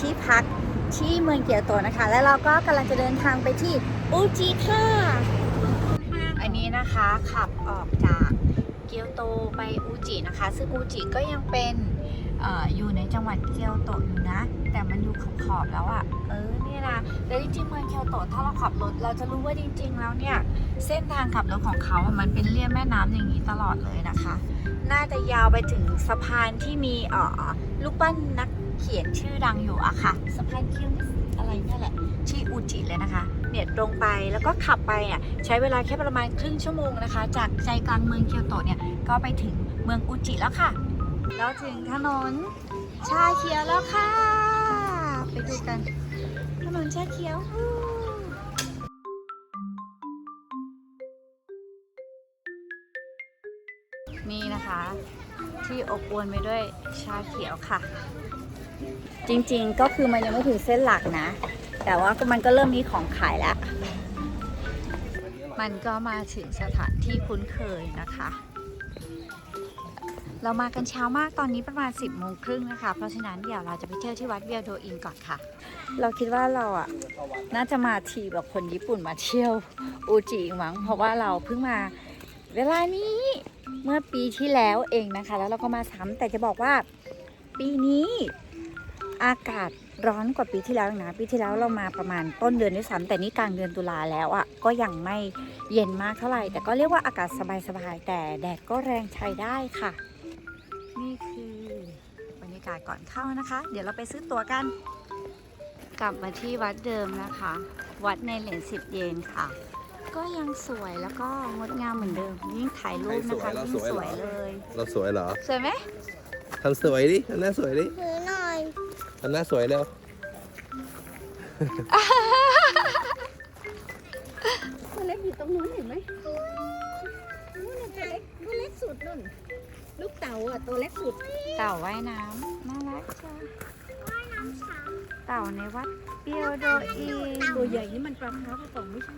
ที่พักที่เมืองเกียวโตนะคะ แล้วเราก็กำลังจะเดินทางไปที่อูจิค่ะอันนี้นะคะขับออกจากเกียวโตไปอูจินะคะ ซึ่งอูจิก็ยังเป็นอออยู่ในจังหวัดเกียวโตอยู่นะ แต่มันอยู่ขอบขอบๆแล้วอะ่ะเออเนี่ยนะแล้วจริงๆเมืองเกียวโตถ้าเราขับรถเราจะรู้ว่าจริง ๆ แล้วเนี่ยเส้นทางขับรถของเขาอะมันเป็นเลียบแม่น้ำอย่างนี้ตลอดเลยนะคะ น่าจะยาวไปถึงสะพานที่มีอ่อลูกปั้นนัก เขียนชื่อดังอยู่อะค่ะสะพานคิวอะไรเนี่ยแหละที่อูจิเลยนะคะ เนี่ยตรงไปแล้วก็ขับไปอะใช้เวลาแค่ประมาณครึ่งชั่วโมงนะคะ จากใจกลางเมืองเกียวโตเนี่ยก็ไปถึงเมืองอูจิแล้วค่ะ แล้วถึงถนนชาเขียวแล้วค่ะ ไปดูกันถนนชาเขียวนี่นะคะ ที่อบอวลไปด้วยชาเขียวค่ะ จริงๆ ก็คือมันยังไม่ถึงเส้นหลักนะ แต่ว่ามันก็เริ่มมีของขายแล้ว มันก็มาถึงสถานที่คุ้นเคยนะคะ เรามากันเช้ามากตอนนี้ประมาณ 10บโมงครึ่งนะคะ เพราะฉะนั้นเดี๋ยวเราจะไปเที่ยวที่วัดเบียโดอินก่อนค่ะ เราคิดว่าเราอะน่าจะมาทีแบบคนญี่ปุ่นมาเที่ยวอูจิอีกมั้งเพราะว่าเราเพิ่งมาเวลานี้เมื่อปีที่แล้วเองนะคะ แล้วเราก็มาซ้ำแต่จะบอกว่าปีนี้ อากาศร้อนกว่าปีที่แล้วอีกนะปีที่แล้วเรามาประมาณต้นเดือนด้วยซ้ำแต่นี่กลางเดือนตุลาแล้วอะ่ะก็ยังไม่เย็นมากเท่าไหร่ แต่ก็เรียกว่าอากาศสบายๆแต่แดดก็แรงใช้ได้ค่ะ นี่คือบรรยากาศก่อนเข้านะคะ เดี๋ยวเราไปซื้อตั๋วกัน กลับมาที่วัดเดิมนะคะ วัดในเหรียญสิบเยนค่ะ ก็ยังสวยแล้วก็งดงามเหมือนเดิมยิ่งถ่ายรูปนะคะให้ยิ่งสวยสเหรอวยเลย เราสวยเหรอสวยไหมทำสวยดิทำหน้าสวยดิถือหน่อย ทำหน้าสวยเร็วตัวเล็กอยู่ตรงนู้นเห็นไหมนู่นน่ะตัวเล็กตัวเล็กสุดนู่น ลูกเต่าอะตัวเล็กสุด เต่าว่ายน้ำน่ารักจ้ะเต่าในวัดเปียวโดอีตัวใหญ่นี่มันปลาคาร์ฟกระป๋องไม่ใช่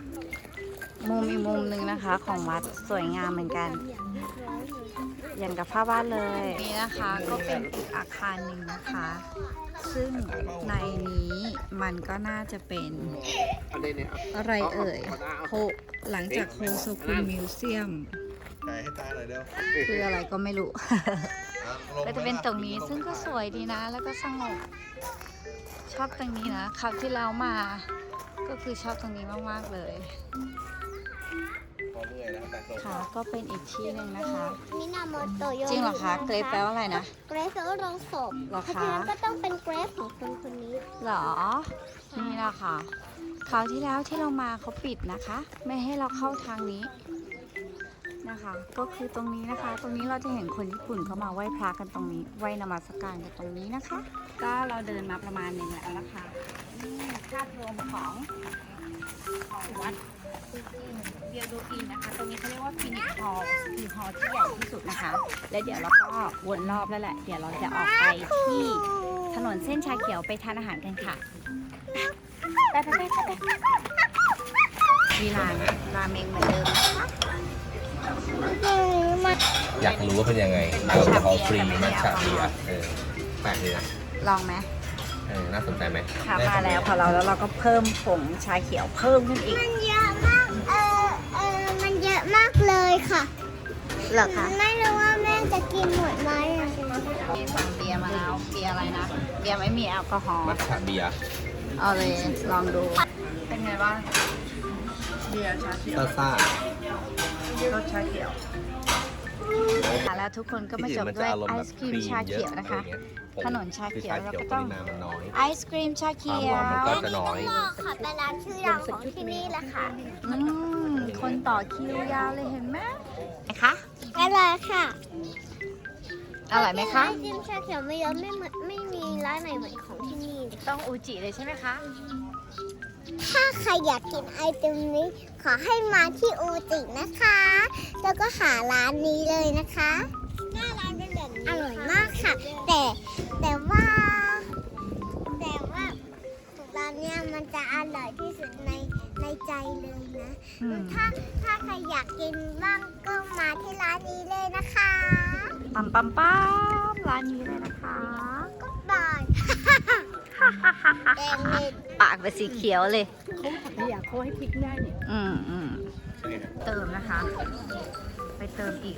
มุมอีกมุมหนึ่งนะคะ ของวัดสวยงามเหมือนกัน อย่างเรียบร้อยเลยอย่างกับภาพวาดเลย นี่นะคะก็เป็นอีกอาคารหนึ่งนะคะ ซึ่งในนี้มันก็น่าจะเป็น อะไรเอ่ยโคหลังจากโคโซคุมิวเซียมถ่ายให้ตาหน่อยเร็วคืออะไรก็ไม่รู้ก็จะเป็นตรงนี้ซึ่งก็สวยดีนะ แล้วก็สงบ ชอบตรงนี้นะคราวที่เรามา ก็คือชอบตรงนี้มาก ๆ เลย พอเมื่อยแล้วแต่ลงค่ะ ก็เป็นอีกที่หนึ่งนะคะ มินาโมโตะโยจริงเหรอคะเกรฟแปลว่าอะไรนะ เกรฟแปลว่าโรงศพเหรอเพราะคะฉะนั้นก็ต้องเป็นเกรฟของคนคนนี้หรอ นี่นะคะคราวที่แล้วที่เรามาเขาปิดนะคะ ไม่ให้เราเข้าทางนี้นะคะ ก็คือตรงนี้นะคะ ตรงนี้เราจะเห็นคนญี่ปุ่นเขามาไหว้พระกันตรงนี้ไหว้นมัสการกันตรงนี้นะคะ ก็เราเดินมาประมาณหนึ่งแล้วนะคะนี่ภาพรวมของของวัด เดียโดอินนะคะ ตรงนี้เขาเรียกว่าฟินิกฮอลคือฮอลที่ใหญ่ที่สุดนะคะ และเดี๋ยวเราก็วนรอบแล้วแหละ เดี๋ยวเราจะออกไปที่ถนนเส้นชาเขียวไปทานอาหารกันค่ะ ไปไปไปไปไปมีร้านราเมงเหมือนเดิมนะคะอยากรู้ว่าเป็นยังไงแอลกอฮอล์ฟรีมัทฉะเบียร์เออแปลกดีนะลองไหมเออน่าสนใจไหมค่ะมาแล้วพอเราแล้วเราก็เพิ่มผงชาเขียวเพิ่มขึ้นอีกมันเยอะมาก เหรอคะไม่รู้ว่าแม่จะกินหมดไหมอะมีสั่งเบียร์มาแล้วเบียร์อะไรนะเบียร์ไม่มีแอลกอฮอล์มัทฉะเบียร์เอาเลยลองดู เป็นไงบ้างเบียร์ชาเขียวซ่าซ่ารสชาเขียวค่ะแล้วทุกคนก็มาจบด้วยไอศครีมชาเขียวนะคะ ถนนชาเขียวเราก็ต้องปริมาณมันน้อยไอศครีมชาเขียวความหวานมันก็จะน้อยบอกค่ะเป็นร้านชื่อดังของที่นี่แหละค่ะอืมคนต่อคิวยาวเลยเห็นไหมไหนคะ อร่อยค่ะอร่อยไหมคะไอติมชาเขียวไม่เยอะไม่เหมือนไม่มีร้านไหนเหมือนของที่นี่เลยต้องอูจิเลยใช่ไหมคะถ้าใครอยากกินไอติมนี้ ขอให้มาที่อูจินะคะ แล้วก็หาร้านนี้เลยนะคะหน้าร้านเป็นแบบนี้อร่อยมากค่ะ แต่แต่ว่า แต่ว่าร้านเนี้ยมันจะอร่อยที่สุดใน ในใจเลยนะ อืม ถ้าถ้าใครอยากกินบ้างก็มาที่ร้านนี้เลยนะคะปั๊มปั๊มปั๊มร้านนี้เลยนะคะ ก็บายแดงเล่นปากเป็นสีเขียวเลยเขาถักขยะเขาให้พลิกได้เนี่ยอืมอืมเติมนะคะ ไปเติมอีก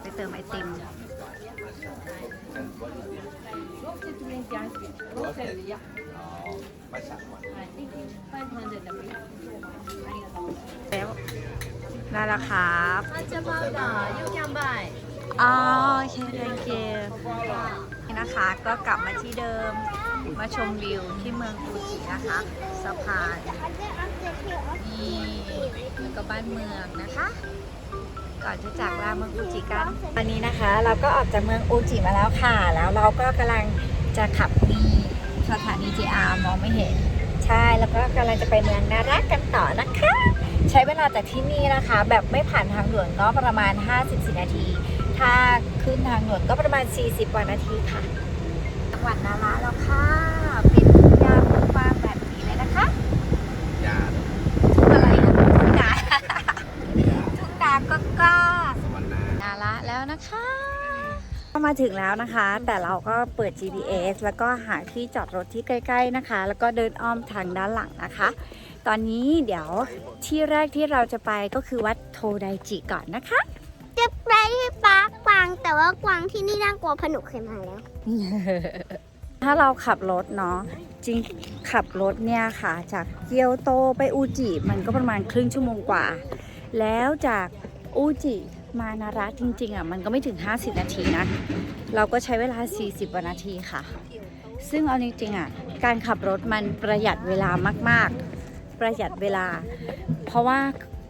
ไปเติมไอติม แล้วได้แล้วครับจะมาด่ายุ่งยามบ่ายอ๋อโอเค thank you นี่นะคะก็กลับมาที่เดิมมาชมวิวที่เมืองฟูจินะคะสะพานนี่แล้วก็บ้านเมืองนะคะ ก่อนจะจากลาเมืองฟูจิกันตอนนี้นะคะ เราก็ออกจากเมืองอูจิมาแล้วค่ะ แล้วเราก็กำลังจะขับมี สถานี JR มองไม่เห็น ใช่แล้วก็กำลังจะไปเมืองนารักกันต่อนะคะ ใช้เวลาจากที่นี่นะคะ แบบไม่ผ่านทางด่วนก็ประมาณ 54 นาที ถ้าขึ้นทางด่วนก็ประมาณ 40 กว่านาทีค่ะจังหวัดนาราแล้วค่ะ เป็นทุ่งหญ้าฟางๆแบบนี้เลยนะคะ ยา ทุ่งอะไรนะทุ่งนา ทุ่งนาก็กล้า สวรรค์นา นาระแล้วนะคะ ก็มาถึงแล้วนะคะ แต่เราก็เปิด GPS แล้วก็หาที่จอดรถที่ใกล้ ๆนะคะ แล้วก็เดินอ้อมทางด้านหลังนะคะ ตอนนี้เดี๋ยวที่แรกที่เราจะไปก็คือวัดโทไดจิก่อนนะคะ จะไปที่ปาร์คกวางแต่ว่ากวางที่นี่น่ากลัวผนุกเคยมาแล้ว ถ้าเราขับรถเนาะจริงขับรถเนี่ยค่ะ จากเกียวโตไปอูจิมันก็ประมาณครึ่งชั่วโมงกว่า แล้วจากอูจิ มานาระจริงๆอะมันก็ไม่ถึง 50 นาทีนะ เราก็ใช้เวลา 40กว่านาทีค่ะ ซึ่งเอาจริงๆอะการขับรถมันประหยัดเวลามากๆ ประหยัดเวลา เพราะว่า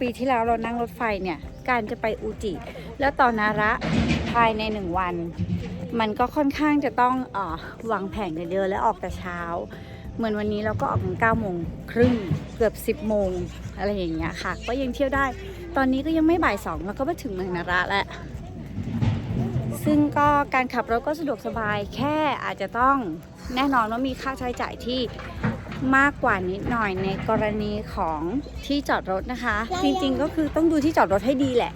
ปีที่แล้วเรานั่งรถไฟเนี่ย การจะไปอูจิ แล้วตอนนาระภายในหนึ่งวัน มันก็ค่อนข้างจะต้องออวางแผนกันเยอะและออกแต่เช้า เหมือนวันนี้เราก็ออกกัน9โมงครึ่งเกือบ 10โมงอะไรอย่างเงี้ยค่ะ ก็ยังเที่ยวได้ ตอนนี้ก็ยังไม่บ่ายสองแล้วก็มาถึงเมืองนาระแล้ว ซึ่งก็การขับรถก็สะดวกสบายแค่อาจจะต้องแน่นอนว่ามีค่าใช้จ่ายที่มากกว่านิดหน่อยในกรณีของที่จอดรถนะคะ จริงๆก็คือต้องดูที่จอดรถให้ดีแหละ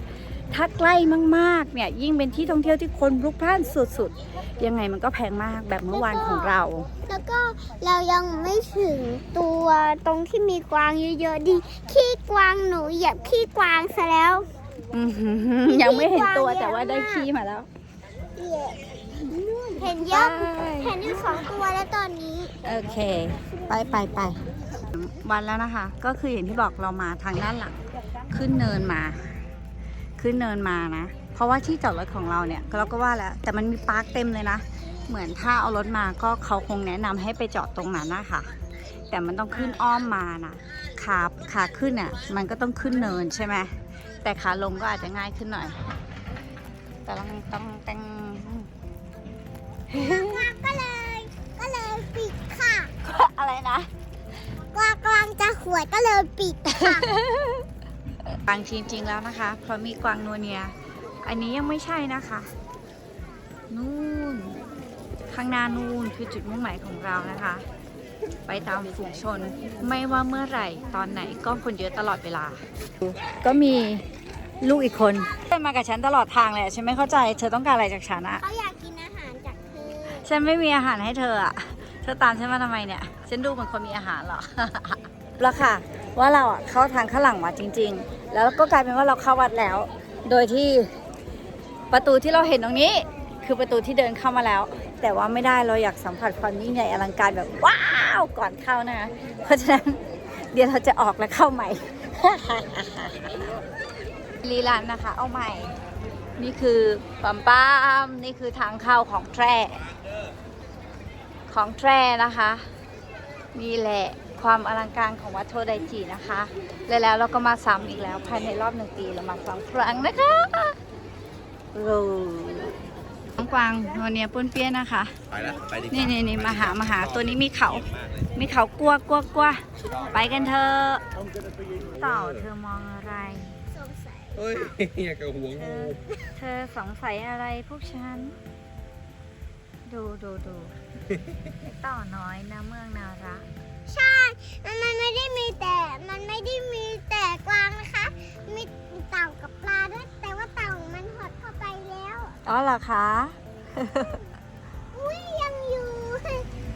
ถ้าใกล้มากๆเนี่ยยิ่งเป็นที่ท่องเที่ยวที่คนพลุกพล่านสุดๆ ยังไงมันก็แพงมากแบบเมื่อวานของเรา แล้วก็เรายังไม่ถึงตัวตรงที่มีกวางเยอะๆดีขี้กวางหนูเหยียบขี้กวางซะแล้วอื้อหือยังไม่เห็นตัวแต่ว่าได้ขี้มาแล้ว เห็นเยอะไป เห็นอยู่สองตัวแล้วตอนนี้ โอเค ไปไปไปวันแล้วนะคะ ก็คืออย่างที่บอกเรามาทางด้านหลัง ขึ้นเนินมา ขึ้นเนินมานะ เพราะว่าที่จอดรถของเราเนี่ยเราก็ว่าแล้วแต่มันมีปาร์คเต็มเลยนะ เหมือนถ้าเอารถมาก็เขาคงแนะนำให้ไปจอดตรงนั้นนะคะแต่มันต้องขึ้นอ้อมมานะขาขาขึ้นอะมันก็ต้องขึ้นเนินใช่ไหมแต่ขาลงก็อาจจะง่ายขึ้นหน่อย แต่ต้องต้องแต่งก็เลยก็เลยปิดค่ะ อะไรนะกวางกำลังจะขวดก็เลยปิดค่ะ กวางจริงๆแล้วนะคะ เพราะมีกวางนัวเนีย อันนี้ยังไม่ใช่นะคะ นู่น ข้างหน้านู่นคือจุดมุ่งหมายของเรานะคะ ไปตามฝูงชนไม่ว่าเมื่อไหร่ตอนไหนก็คนเยอะตลอดเวลา ก็มีลูกอีกคนเดินมากับฉันตลอดทางเลยฉันไม่เข้าใจเธอต้องการอะไรจากฉันอะเขาอยากกินอาหารจากเธอฉันไม่มีอาหารให้เธออะเธอตามฉันมาทำไมเนี่ย ฉันดูเหมือนคนมีอาหารเหรอ แล้วค่ะ ว่าเราอะเข้าทางข้างหลังวัดจริง ๆ แล้วก็กลายเป็นว่าเราเข้าวัดแล้ว โดยที่ประตูที่เราเห็นตรงนี้ คือประตูที่เดินเข้ามาแล้ว แต่ว่าไม่ได้เราอยากสัมผัสความยิ่งใหญ่อลังการแบบว้าวก่อนเข้านะคะเพราะฉะนั้นเดี๋ยวเราจะออกแล้วเข้าใหม่ลีลานนะคะ เอาใหม่ นี่คือปั๊มปั๊มนี่คือทางเข้าของแทร่ของแทร่นะคะ นี่แหละ ความอลังการของวัดโทไดจินะคะและแล้วเราก็มาซ้ำอีกแล้ว ภายในรอบหนึ่งปีเรามาสองครั้งนะคะโอ้น้องกวางโนเนียปุ้นเปี้ยนนะคะ ไปแล้วไปดีกว่านี่นี่นี่มาหามาหาตัวนี้มีเขามากเลยมีเขากลัวกลัวกลัวไปกันเถอะเต่าเธอมองอะไรสงสัยเฮ้ยอยากกับหัวเธงูอเธอสงสัยอะไรพวกฉัน ดูดูดูเต่าน้อยนะเมืองนารัก ใช่ มันมันไม่ได้มีแต่ มันไม่ได้มีแต่กวางนะคะมีมีเต่ากับปลาด้วย แต่ว่าเต่ามันหดเข้าไปแล้ว อ๋อเหรอคะ อุ้ยยังอยู่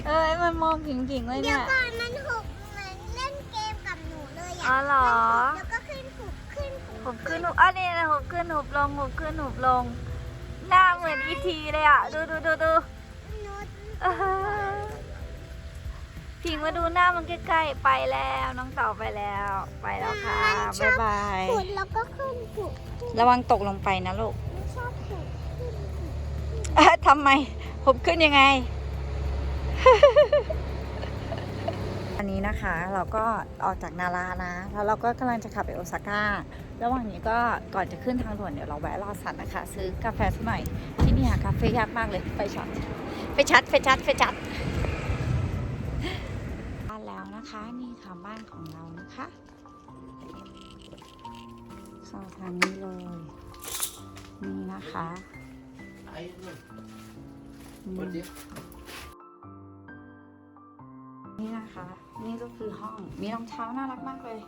เอ้ยมันมองผิงๆเลยเดี๋เนี่ยวย ก่อนมันหุบเหมือนเล่นเกมกับหนูเลยอ๋ออะเหรอแล้วก็ขึ้นหุบขึ้นหุบหุบขึ้นหุบอะนี่นะหุบขึ้นหุบลงหุบขึ้นหุบลง หน้าเหมือนอีทีเลยอะ ดูดูดูดูหนู เออ ผิงมาดูหน้ามันใกล้ๆไปแล้ว น้องเต่าไปแล้ว ไปแล้วค่ะ บ๊ายบาย ขุดแล้วก็ขึ้นหุบระวังตกลงไปนะลูกไม่ชอบหุบขึ้นหุบเอ๊ะทำไมหุบขึ้นยังไง อันนี้นะคะเราก็ออกจากนารานะ แล้วเราก็กำลังจะขับไปโอซาก้า ระหว่างนี้ก็ก่อนจะขึ้นทางด่วนเดี๋ยวเราแวะรอสันนะคะ ซื้อกาแฟสักหน่อย ที่นี่หากาแฟยากมากเลย ไปช็อตไปชัดไปชัดไปชัดบ้า นแล้วนะคะนี่ค่ะบ้านของเรานะคะเข้าทางนี้เลย นี่นะคะนี่นี่นะคะ นี่ก็คือห้อง มีรองเท้าน่ารักมากเลย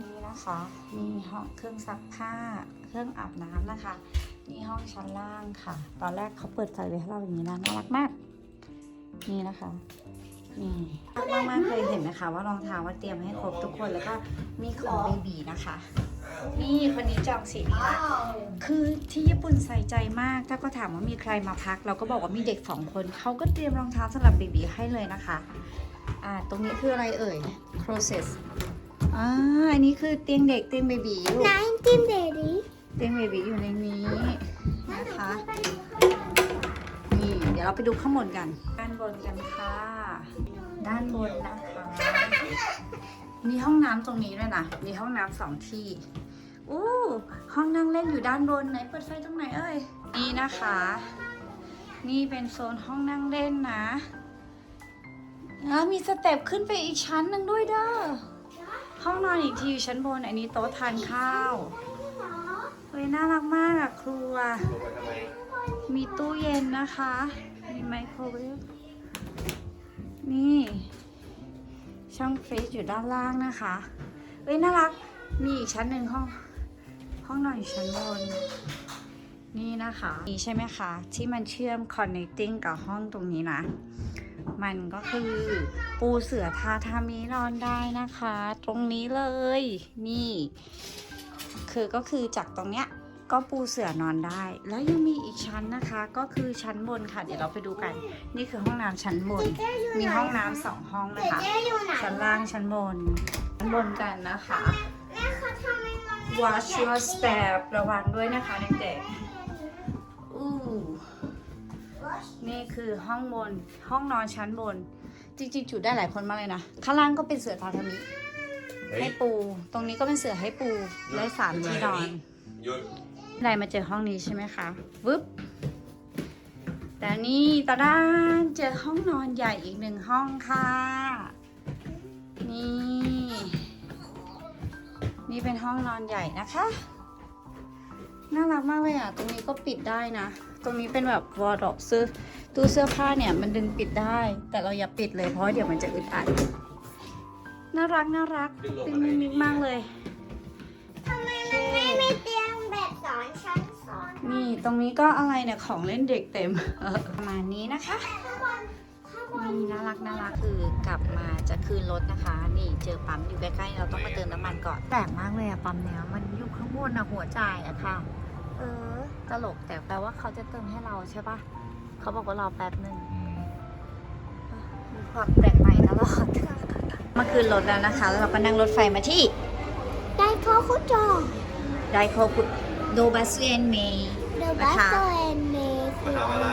นี่นะคะ มีห้องเครื่องซักผ้า เครื่องอาบน้ำนะคะ นี่ห้องชั้นล่างค่ะ ตอนแรกเขาเปิดไฟไว้ให้เราอย่างนี้นะ น่ารักมาก นี่นะคะ นี่มากมากๆเลยเห็นนะคะว่ารองเท้าว่าเตรียมให้ครบทุกคนแล้วก็มีของเบบีนะคะ นี่คนนี้จองสีนี้ละคือที่ญี่ปุ่นใส่ใจมาก ถ้าก็ถามว่ามีใครมาพัก เราก็บอกว่ามีเด็กสองคนเขาก็เตรียมรองเท้าสำหรับเบบีให้เลยนะคะอ่าตรงนี้คืออะไรเอ่ย process อ่าอันนี้คือเตียงเด็กเตียงเบบีลูกนายจิ้มเดดี้เตียงเบบีอยู่ในนี้นะคะ นี่เดี๋ยวเราไปดูข้างบนกันด้านบนกันค่ะ ด้านบนนะคะ มีห้องน้ำตรงนี้ด้วยนะ มีห้องน้ำสองที่ อู้ห้องนั่งเล่นอยู่ด้านบนไหนเปิดไฟตรงไหนเอ่ย นี่นะคะ นี่เป็นโซนห้องนั่งเล่นนะ แล้วมีสเต็ปขึ้นไปอีกชั้นหนึ่งด้วยเด้อ ห้องนอนอีกทีอยู่ชั้นบน อันนี้โต๊ะทานข้าวเฮ้ยน่ารักมากอะครัว มีตู้เย็นนะคะ มีไมโครเวฟ นี่ ช่องฟรีซอยู่ด้านล่างนะคะเฮ้ยน่ารัก มีอีกชั้นหนึ่งห้อง ห้องนอนอยู่ชั้นบน นี่นะคะ นี่ใช่ไหมคะ ที่มันเชื่อม connecting กับห้องตรงนี้นะ มันก็คือปูเสือทาทามีนอนได้นะคะ ตรงนี้เลย นี่ คือก็คือจากตรงเนี้ย ก็ปูเสื่อนอนได้ แล้วยังมีอีกชั้นนะคะ ก็คือชั้นบนค่ะ เดี๋ยวเราไปดูกัน นี่คือห้องน้ำชั้นบน มีห้องน้ำสองห้องเดนะคะดี้อยู่ไหนชั้นล่างชั้นบน ชั้นบนกันนะคะแม่เขาทำไมมันไม่ Watch your step ระวังด้วยนะคะเด็กๆอู้นี่คือห้องบน ห้องนอนชั้นบน จริงๆ จุได้หลายคนมากเลยนะ ข้างล่างก็เป็นเสือทาทามิเฮ้ยให้ปู ตรงนี้ก็เป็นเสือให้ปูได้สามที่นอน หยุดอะ ไรมาเจอห้องนี้ใช่ไหมคะวึบแต่นี่ตาด้านเจอห้องนอนใหญ่อีกหนึ่งห้องค่ะ นี่ นี่เป็นห้องนอนใหญ่นะคะน่ารักมากเลยอะ ตรงนี้ก็ปิดได้นะ ตรงนี้เป็นแบบวอร์ดรอปซื้อตู้เสื้อผ้าเนี่ยมันดึงปิดได้ แต่เราอย่าปิดเลยเพราะว่าเดี๋ยวมันจะอึดอัด น่ารักน่ารักปิ๊งมิงมิงมากเลย ทำไมมันไม่มีเตียงแบบส อนชั้นซ้อนนี่ตรงนี้ก็อะไรเนี่ยของเล่นเด็กเต็มเออประมาณนี้นะคะข้างบนข้างบนนี่น่ารักน่ารักคือกลับมาจะคืนรถนะคะ นี่เจอปั๊มอยู่ใกล้ๆเราต้องมาเติมน้ำมันก่อนแปลกมากเลยอะปั๊มเนี้ยมันอยู่ข้างบนนะหัวจ่ายอะค่ะ เออตลกแต่แปลว่าเขาจะเติมให้เราใช่ปะเขาบอกว่ารอแป๊บหนึ่งอืมมีความแปลกใหม่ตลอดมาคืนรถแล้วนะคะ แล้วเราก็นั่งรถไฟมาที่ ได้ข้อคุจอไดโคกุ โดบัสเอนเมย์เดอะบัสโตเอนเมสมาทำอะไร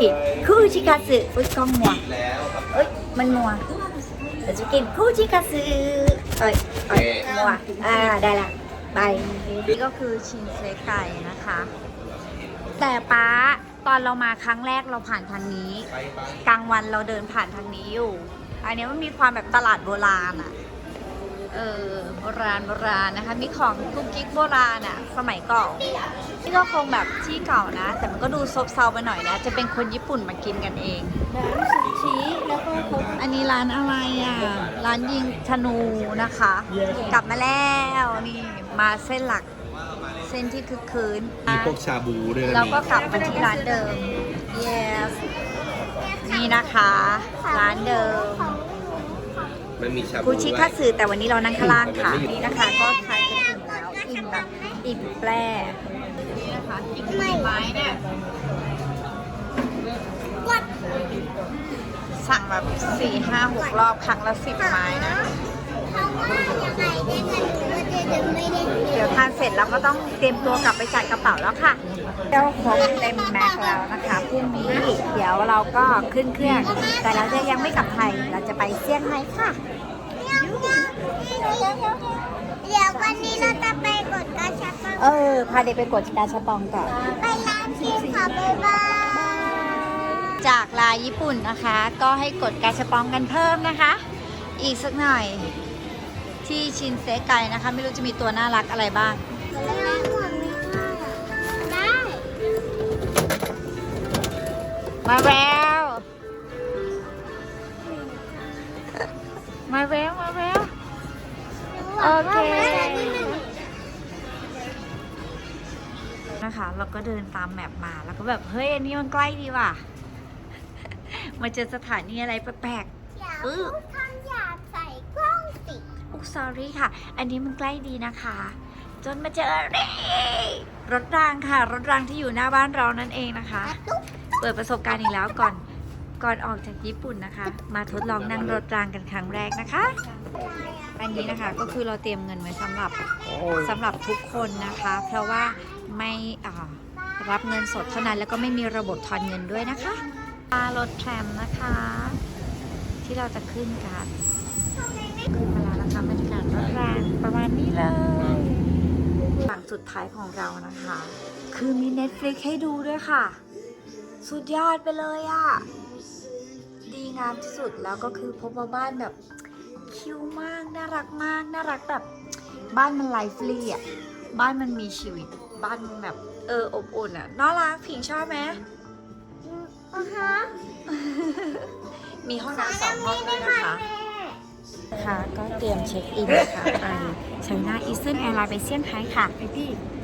กินคูชิคาสึอุ้ยกล้องมัวแล้วครับเอ้ยมันมัวเดี๋ยวจะกินคูชิคาสึเอ้ยเอ้ยมัวอ่าได้ละไปนี่ก็คือชินเซไก่นะคะ แต่ป้าตอนเรามาครั้งแรกเราผ่านทางนี้ ไปไปกลางวันเราเดินผ่านทางนี้อยู่ อันนี้มันมีความแบบตลาดโบราณอะ เออโบราณโบราณนะคะ มีของกุ๊กกิ๊กโบราณอะสมัยก่อนนี่ก็คงแบบที่เก่านะ แต่มันก็ดูซบเซาไปหน่อยนะ จะเป็นคนญี่ปุ่นมากินกันเองร้านซูชิแล้วก็เขาอันนี้ร้านอะไรอะ ร้านยิงธนูนะคะ กลับมาแล้วนี่มาเส้นหลักเส้นที่คึกคืนมีพวกชาบูด้วยนะเราก็มีกลับมาที่ร้านเดิม yes นี่นะคะ ร้านเดิม มันมีชาบูคูชิด้วยคัตสึแต่วันนี้เรานั่งข้างล่างค่ะแต่มันไม่นี่นะคะก็ทานกันอิ่มแล้วอิ่มแบบอิ่มแปรนี่นะคะอีกหนึ่งไม้เนี่ยสั่งแบบสี่ห้าหกรอบครั้งละสิบไม้นะเพราะว่ายังไงเนี่ยมัน หนูว่าจะยังไม่ได้เดี๋ยวทานเสร็จเราก็ต้องเตรียมตัวกลับไปจัดกระเป๋าแล้วค่ะเจ้าครบเต็มแม็กซ์แล้วนะคะพรุ่งนี้เดี๋ยวเราก็ขึ้นเครื่อง แต่เราจะยังไม่กลับไทย เราจะไปเซี่ยงไฮ้ค่ะเดี๋ยววันนี้เราจะไปกดกระชับเออ พาเด็กไปกดการชาปองก่อน ไปร้านที่ค่ะบ๊ายบายจากลายญี่ปุ่นนะคะ ก็ให้กดการชาปองกันเพิ่มนะคะ อีกสักหน่อย ที่ชินเซไกนะคะ ไม่รู้จะมีตัวน่ารักอะไรบ้างได้หมดไหมคะได้มาแล้ว มาแล้ว มาแล้ว โอเค นะคะ เราก็เดินตามแมปมาแล้วก็แบบ เฮ้ย อันนี้มันใกล้ดีว่ะ มาเจอสถานีอะไรแปลกอย่าอื้อพูดคำหยาบใส่กล้องสิ ๆอุ๊ก sorry ค่ะ อันนี้มันใกล้ดีนะคะ จนมาเจอนี่รถรางค่ะ รถรางที่อยู่หน้าบ้านเรานั่นเองนะคะ เปิดประสบการณ์อีกแล้วก่อนก่อนออกจากญี่ปุ่นนะคะ มาทดลองนั่งรถรางกันครั้งแรกนะคะ อันนี้นะคะก็คือเราเตรียมเงินไว้สำหรับสำหรับทุกคนนะคะ เพราะว่าไม่อ่ารับเงินสดเท่านั้นแล้วก็ไม่มีระบบทอนเงินด้วยนะคะรถแทรมนะคะ ที่เราจะขึ้นกันขึ้นมา ประมาณนี้เลยฝั่งสุดท้ายของเรานะคะ คือมี Netflix ให้ดูด้วยค่ะ สุดยอดไปเลยอะ่ะ ดีงามที่สุดแล้วก็คือพบว่าบ้านแบบคิวมาก น่ารักมาก น่ารักแบบ บ้านมันไลฟ์ลีอะ บ้านมันมีชีวิต บ้านมันแบบ เออ อบอุ่นอะ น่ารักผิงชอบไหมอะฮะมีห้องน้ำสองห้องด้วยนะคะ ค่ะก็เตรียมเช็คอินนะคะไปไชน่าอีสเทิร์นแอร์ไลน์ไปเซี่ยงไฮ้ค่ะ